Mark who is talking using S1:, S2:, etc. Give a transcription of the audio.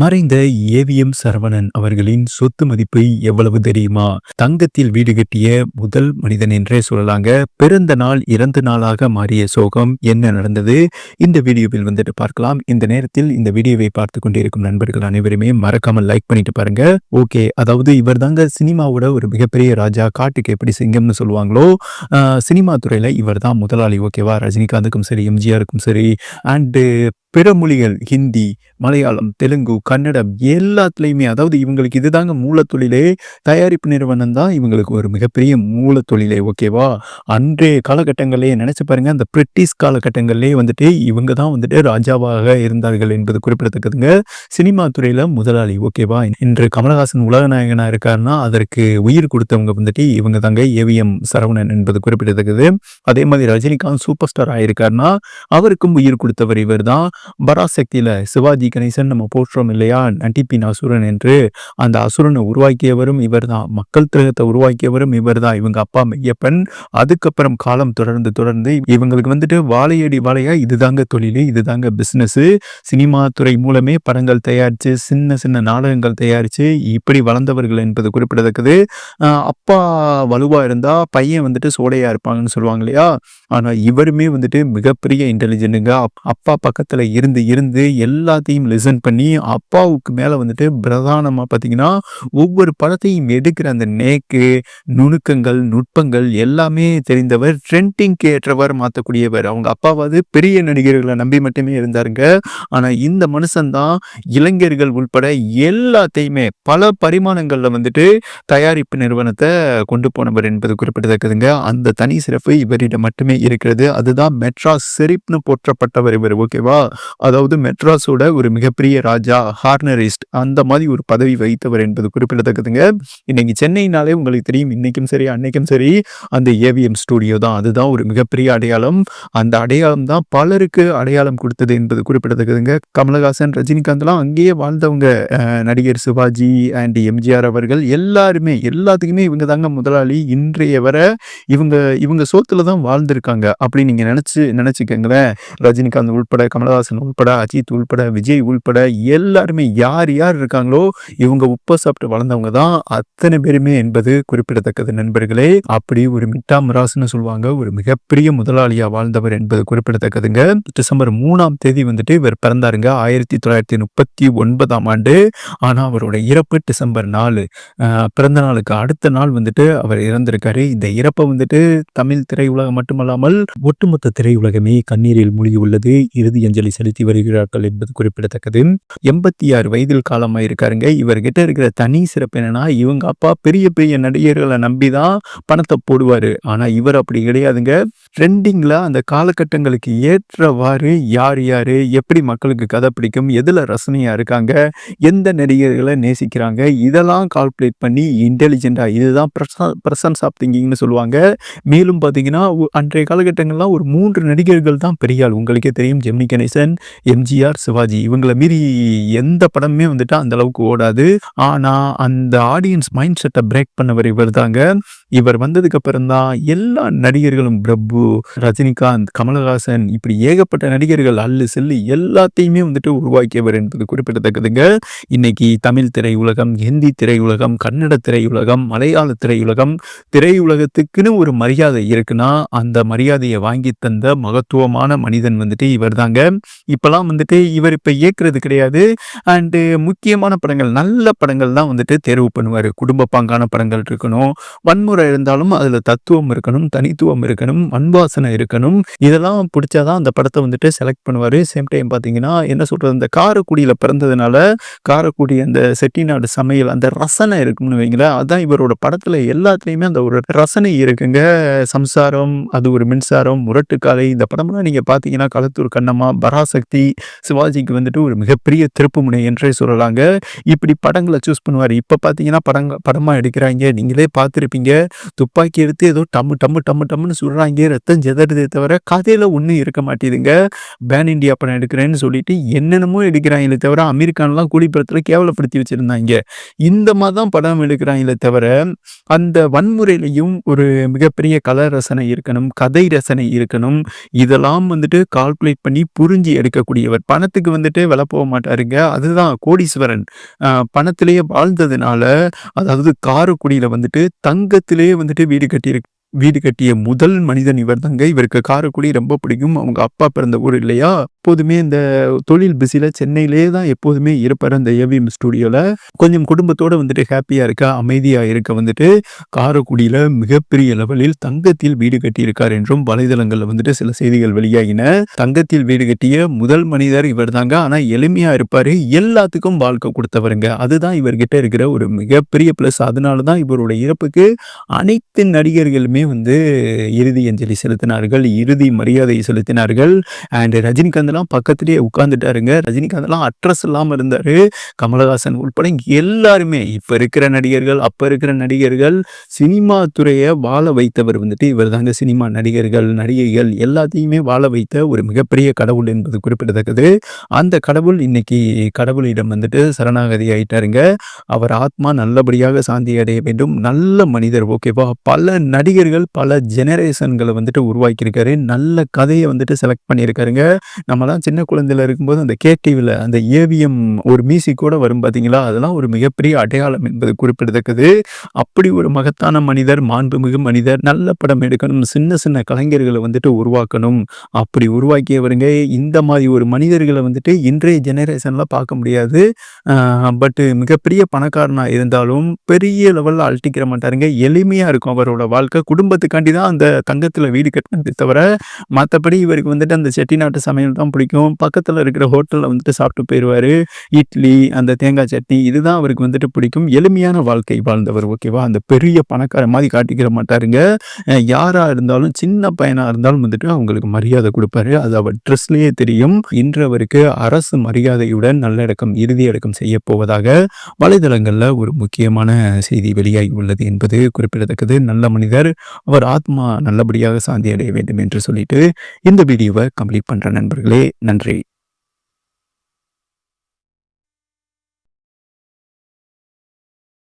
S1: மறைந்த ஏவிஎம் சரவணன் அவர்களின் சொத்து மதிப்பு எவ்வளவு தெரியுமா? தங்கத்தில் வீடு கட்டிய முதல் மனிதன் என்றே சொல்லலாங்க. பிறந்த நாள் இறந்த நாளாக மாறிய சோகம் என்ன நடந்தது? இந்த வீடியோவில் வந்துட்டு பார்க்கலாம். இந்த நேரத்தில் இந்த வீடியோவை பார்த்து கொண்டிருக்கும் நண்பர்கள் அனைவருமே மறக்காமல் லைக் பண்ணிட்டு பாருங்க. ஓகே அதாவது இவர் தாங்க சினிமாவோட ஒரு மிகப்பெரிய ராஜா. காட்டுக்கு எப்படி சிங்கம்னு சொல்லுவாங்களோ சினிமா துறையில இவர் தான் முதலாளி. ஓகேவா? ரஜினிகாந்துக்கும் சரி எம்ஜிஆருக்கும் சரி. அண்டு பிற மொழிகள் ஹிந்தி மலையாளம் தெலுங்கு கன்னடம் எல்லாத்துலேயுமே அதாவது இவங்களுக்கு இதுதாங்க மூலத்தொழிலே தயாரிப்பு நிறுவனம் தான் இவங்களுக்கு ஒரு மிகப்பெரிய மூலத்தொழிலே ஓகேவா? அன்றைய காலகட்டங்களிலே நினைச்சு பாருங்க அந்த பிரிட்டிஷ் காலகட்டங்களிலே வந்துட்டு இவங்க தான் வந்துட்டு ராஜாவாக இருந்தார்கள் என்பது குறிப்பிடத்தக்கதுங்க. சினிமா துறையில முதலாளி ஓகேவா? இன்று கமலஹாசன் உலகநாயகனா இருக்காருன்னா அதற்கு உயிர் கொடுத்தவங்க வந்துட்டு இவங்க தாங்க ஏவிஎம் சரவணன் என்பது குறிப்பிடத்தக்கது. அதே மாதிரி ரஜினிகாந்த் சூப்பர் ஸ்டார் ஆயிருக்காருன்னா அவருக்கும் உயிர் கொடுத்தவர் இவர் தான் பராசக்தியில சிவாஜி கணேசன் நம்ம போற்றோம் இல்லையா? நட்டிப்பின் அசுரன் என்று அந்த அசுரனை உருவாக்கியவரும் இவர் தான் மக்கள் திரகத்தை உருவாக்கியவரும் இவர் தான் இவங்க அப்பா மெய்யப்பன் அதுக்கப்புறம் காலம் தொடர்ந்து தொடர்ந்து இவங்களுக்கு வந்துட்டு வாழையடி வாழையா இதுதாங்க தொழில் இதுதாங்க பிஸ்னஸ் சினிமா துறை மூலமே படங்கள் தயாரிச்சு சின்ன சின்ன நாடகங்கள் தயாரிச்சு இப்படி வளர்ந்தவர்கள் என்பது குறிப்பிடத்தக்கது. அப்பா வலுவா இருந்தா பையன் வந்துட்டு சோடையா இருப்பாங்கன்னு சொல்லுவாங்க இல்லையா? ஆனால் இவருமே வந்துட்டு மிகப்பெரிய இன்டெலிஜென்ட்டுங்க அப்பா பக்கத்தில் இருந்து இருந்து எல்லாத்தையும் லிசன் பண்ணி அப்பாவுக்கு மேலே வந்துட்டு பிரதானமாக பார்த்தீங்கன்னா ஒவ்வொரு படத்தையும் எடுக்கிற அந்த நேக்கு நுணுக்கங்கள் நுட்பங்கள் எல்லாமே தெரிந்தவர் ட்ரெண்டிங்க்கு ஏற்றவர் மாற்றக்கூடியவர் அவங்க அப்பாவது பெரிய நடிகர்களை நம்பி மட்டுமே இருந்தாருங்க. ஆனால் இந்த மனுஷன்தான் இளைஞர்கள் உள்பட எல்லாத்தையுமே பல பரிமாணங்களில் வந்துட்டு தயாரிப்பு நிறுவனத்தை கொண்டு போனவர் என்பது குறிப்பிடத்தக்கதுங்க. அந்த தனி சிறப்பு இவரிடம் மட்டுமே இருக்கிறது. அதுதான் மெட்ராஸ் செரிப்னு போற்றப்பட்டவர் இவர் ஓகேவா? அதாவது மெட்ராஸோட ஒரு மிகப்பெரிய ராஜா. ஹார்னரிஸ்ட் அந்த மாதிரி ஒரு பதவி வைத்தவர் என்பது குறிப்பிடத்தக்கதுங்க. இன்னைக்கு சென்னைனாலே உங்களுக்கு தெரியும் இன்னைக்கும் சரி அன்னைக்கும் சரி அந்த ஏவிஎம் ஸ்டூடியோ தான். அதுதான் ஒரு மிகப்பெரிய அடையாளம். அந்த அடையாளம் தான் பலருக்கு அடையாளம் கொடுத்தது என்பது குறிப்பிடத்தக்கதுங்க. கமலஹாசன் ரஜினிகாந்த்லாம் அங்கேயே வாழ்ந்தவங்க நடிகர் சிவாஜி அண்ட் எம்ஜிஆர் அவர்கள் எல்லாருமே எல்லாத்துக்குமே இவங்க தாங்க முதலாளி. இன்றைய வரை இவங்க இவங்க சோத்துல தான் வாழ்ந்திருக்காங்க அப்படின்னு நீங்க நினைச்சு நினைச்சுக்கங்களேன். ரஜினிகாந்த் உள்பட கமலஹாசன் உள்பட அஜித் உள்பட விஜய் உள்பட எல்லாருமே யார் யார் இருக்காங்களோ இவங்க உப்ப சாப்பிட்டு வளர்ந்தவங்க தான் அத்தனை பேருமே என்பது குறிப்பிடத்தக்கது நண்பர்களே. அப்படி ஒரு மிட்டா மிராஸ்னு சொல்லுவாங்க. ஒரு மிகப்பெரிய முதலாளியா வாழ்ந்தவர் என்பது குறிப்பிடத்தக்கதுங்க. டிசம்பர் மூணாம் தேதி வந்துட்டு இவர் பிறந்தாருங்க. ஆயிரத்தி தொள்ளாயிரத்தி முப்பத்தி ஒன்பதாம் ஆண்டு. ஆனா அவரோட இறப்பு டிசம்பர் நாலு. பிறந்த நாளுக்கு அடுத்த நாள் வந்துட்டு அவர் இறந்திருக்காரு. இந்த இறப்பை வந்துட்டு தமிழ் திரையுலகம் மட்டுமல்லாமல் ஒட்டுமொத்த திரையுலகமே கண்ணீரில் மூழ்கி உள்ளது. இறுதி அஞ்சலி செலுத்தி வருகிறார்கள் என்பது குறிப்பிடத்தக்கது. ஐம்பத்தி ஆறு வயதில் காலமாயிருக்காருங்க. இவர்கிட்ட இருக்கிற தனி சிறப்பு என்னன்னா இவங்க அப்பா பெரிய பெரிய நடிகர்களை நம்பி தான் பணத்தை போடுவார். ஆனால் இவர் அப்படி கிடையாதுங்க. ட்ரெண்டிங்கில் அந்த காலகட்டங்களுக்கு ஏற்றவாறு யார் யார் எப்படி மக்களுக்கு கதை பிடிக்கும் எதில் ரசனையாக இருக்காங்க எந்த நடிகர்களை நேசிக்கிறாங்க இதெல்லாம் கால்குலேட் பண்ணி இன்டெலிஜெண்ட்டாக இதுதான் பிரசன்ஸ் ஆஃப் திங்கிங்னு சொல்லுவாங்க. மேலும் பார்த்தீங்கன்னா அன்றைய காலகட்டங்கள்லாம் ஒரு மூன்று நடிகர்கள் தான் பெரியாள் உங்களுக்கே தெரியும் ஜெமினி கணேசன் எம்ஜிஆர் சிவாஜி. இவங்களை மீறி எந்த படமே வந்துட்டு அந்த அளவுக்கு ஓடாது. ஆனா அந்த ஆடியன்ஸ் மைண்ட் செட்டை பிரேக் பண்ணவர் இவர் தாங்க. இவர் வந்ததுக்கு அப்புறம் தான் எல்லா நடிகர்களும் பிரபு ரஜினிகாந்த் கமலஹாசன் இப்படி ஏகப்பட்ட நடிகர்கள் அல்லு செல்லு எல்லாத்தையுமே வந்துட்டு உருவாக்கியவர் என்பது குறிப்பிடத்தக்கதுங்க. இன்னைக்கு தமிழ் திரையுலகம் ஹிந்தி திரையுலகம் கன்னட திரையுலகம் மலையாள திரையுலகம் திரையுலகத்துக்குன்னு ஒரு மரியாதை இருக்குன்னா அந்த மரியாதையை வாங்கி தந்த மகத்துவமான மனிதன் வந்துட்டு இவர் தாங்க. இப்பெல்லாம் வந்துட்டு இவர் இப்ப இயக்குறது கிடையாது. அண்டு முக்கியமான படங்கள் நல்ல படங்கள் தான் வந்துட்டு தேர்வு பண்ணுவார். குடும்ப பாங்கான படங்கள் இருக்கணும் வன்முறை இருந்தாலும் அதில் தத்துவம் இருக்கணும் தனித்துவம் இருக்கணும் அன்பாசனை இருக்கணும். இதெல்லாம் பிடிச்சாதான் அந்த படத்தை வந்துட்டு செலக்ட் பண்ணுவார். சேம் டைம் பார்த்தீங்கன்னா என்ன சொல்கிறது இந்த காரக்குடியில் பிறந்ததுனால காரக்குடி அந்த செட்டிநாடு சமையல் அந்த ரசனை இருக்கும்னு வைங்களேன் அதான் இவரோட படத்தில் எல்லாத்துலேயுமே அந்த ஒரு ரசனை இருக்குங்க. சம்சாரம் அது ஒரு மின்சாரம் முரட்டுக்காலை இந்த படம்லாம் நீங்கள் பார்த்தீங்கன்னா களத்தூர் கண்ணம்மா பராசக்தி சிவாஜிக்கு வந்துட்டு ஒரு மிகப்பெரிய திருப்புமுனை என்றே சொல்லலாங்க. இப்படி படங்களை சூஸ் பண்ணுவார். இப்போ பார்த்தீங்கன்னா படங்க படமாக எடுக்கிறாங்க. நீங்களே பார்த்துருப்பீங்க துப்பாக்கி எடுத்து ஏதோ டம்மு டம்மு டம்மு டம்முன்னு சொல்கிறாங்க ரத்தம் ஜெதறதே தவிர கதையில் ஒன்றும் இருக்க மாட்டேதுங்க. பேன் இண்டியா படம் எடுக்கிறேன்னு சொல்லிட்டு என்னென்னமோ எடுக்கிறாங்களே தவிர அமெரிக்கானெலாம் கூலிப்படத்தில் கேவலப்படுத்தி வச்சுருந்தாங்க. இந்த மாதிரி தான் படம் எடுக்கிறாங்களே தவிர அந்த வன்முறையிலையும் ஒரு மிகப்பெரிய கல ரசனை இருக்கணும் கதை ரசனை இருக்கணும். இதெல்லாம் வந்துட்டு கால்குலேட் பண்ணி புரிஞ்சு எடுக்கக்கூடியவர். பணத்துக்கு வந்துட்டு விலை போக மாட்டாருங்க. அதுதான் கோடீஸ்வரன். பணத்திலேயே வாழ்ந்ததுனால, அதாவது காரைக்குடியில வந்துட்டு தங்கத்திலேயே வந்துட்டு வீடு கட்டியிருக்கு வீடு கட்டிய முதல் மனிதன் இவர் தாங்க இவருக்கு காரைக்குடி ரொம்ப பிடிக்கும். அவங்க அப்பா பிறந்த ஊர் இல்லையா? எப்போதுமே இந்த தொழில் பிஸியில் சென்னையிலே தான் எப்போதுமே இருப்பார் அந்த ஏவிஎம் ஸ்டுடியோவில் கொஞ்சம் குடும்பத்தோட வந்துட்டு ஹாப்பியாக இருக்க, அமைதியாக இருக்க வந்துட்டு காரைக்குடியில மிகப்பெரிய லெவலில் தங்கத்தில் வீடு கட்டியிருக்கார் என்றும் வலைதளங்களில் வந்துட்டு சில செய்திகள் வெளியாகின. தங்கத்தில் வீடு கட்டிய முதல் மனிதர் இவர் தாங்க ஆனால் எளிமையாக இருப்பார் எல்லாத்துக்கும் வாழ்க்கை கொடுத்தவருங்க அதுதான் இவர்கிட்ட இருக்கிற ஒரு மிகப்பெரிய ப்ளஸ் அதனால தான் இவருடைய இறப்புக்கு அனைத்து நடிகர்களுமே வந்து இறுதி அஞ்சலி செலுத்தினார்கள். இறுதி மரியாதை செலுத்தினார்கள். அண்ட் ரஜினிகாந்த் எல்லாம் பக்கத்திலேயே உட்காந்துட்டாருங்க ரஜினிகாந்த் எல்லாம் அட்ரஸ் இல்லாமல் இருந்தாரு. கமலஹாசன் உட்பட எல்லாருமே இப்ப இருக்கிற நடிகர்கள், அப்ப இருக்கிற நடிகர்கள், சினிமா துறையை வாழ வைத்தவர் வந்துட்டு இவர்தாங்க. சினிமா நடிகர்கள், நடிகைகள் எல்லாத்தையுமே வாழ வைத்த ஒரு மிகப்பெரிய கடவுள் என்பது குறிப்பிடத்தக்கது. அந்த கடவுள் இன்னைக்கு கடவுளிடம் வந்துட்டு சரணாகதி ஆயிட்டாருங்க. அவர் ஆத்மா நல்லபடியாக சாந்தி அடைய வேண்டும். நல்ல மனிதர் ஓகேவா? பல நடிகர்கள், பல ஜெனரேஷன்களை வந்துட்டு உருவாக்கியிருக்காரு. நல்ல கதையை வந்துட்டு செலக்ட் பண்ணியிருக்காருங்க. நம்ம நம்மலாம் சின்ன குழந்தையில இருக்கும்போது அந்த கேடிவில அந்த ஏவிஎம் ஒரு மியூசிக் கூட வரும் பார்த்தீங்களா? அதெல்லாம் ஒரு மிகப்பெரிய அடையாளம் என்பது குறிப்பிடத்தக்கது. அப்படி ஒரு மகத்தான மனிதர், மாண்புமிகு மனிதர், நல்ல படம் எடுக்கணும், சின்ன சின்ன கலைஞர்களை வந்துட்டு உருவாக்கணும். அப்படி உருவாக்கியவருங்க. இந்த மாதிரி ஒரு மனிதர்களை வந்துட்டு இன்றைய ஜெனரேஷனில் பார்க்க முடியாது. பட்டு மிகப்பெரிய பணக்காரனாக இருந்தாலும், பெரிய லெவலில் அழட்டிக்கிற மாட்டாருங்க. எளிமையாக இருக்கும் அவரோட வாழ்க்கை. குடும்பத்துக்காண்டி தான் அந்த தங்கத்தில் வீடு கட்டினதே தவிர, மற்றபடி இவருக்கு வந்துட்டு அந்த செட்டிநாட்டு சமையல் தான் பிடிக்கும். பக்கத்தில் இருக்கிற ஹோட்டலில் வந்துட்டு சாப்பிட்டு போயிடுவார் இட்லி, அந்த தேங்காய் சட்னி இதுதான் அவருக்கு வந்துட்டு பிடிக்கும். எளிமையான வாழ்க்கை வாழ்ந்தவர் ஓகேவா? அந்த பெரிய பணக்காரன் மாதிரி காட்டிக்கிற மாட்டாருங்க. யாராக இருந்தாலும், சின்ன பையனாக இருந்தாலும் வந்துட்டு அவங்களுக்கு மரியாதை கொடுப்பாரு அது அவர் ட்ரெஸ்லேயே தெரியும். இன்றவருக்கு அரசு மரியாதையுடன் நல்லடக்கம், இறுதி அடக்கம் செய்யப் போவதாக வலைதளங்களில் ஒரு முக்கியமான செய்தி வெளியாகி உள்ளது என்பது குறிப்பிடத்தக்கது. நல்ல மனிதர். அவர் ஆத்மா நல்லபடியாக சாந்தி அடைய வேண்டும் என்று சொல்லிட்டு, இந்த வீடியோவை கம்ப்ளீட் பண்ணுற நண்பர்களே. நன்றி.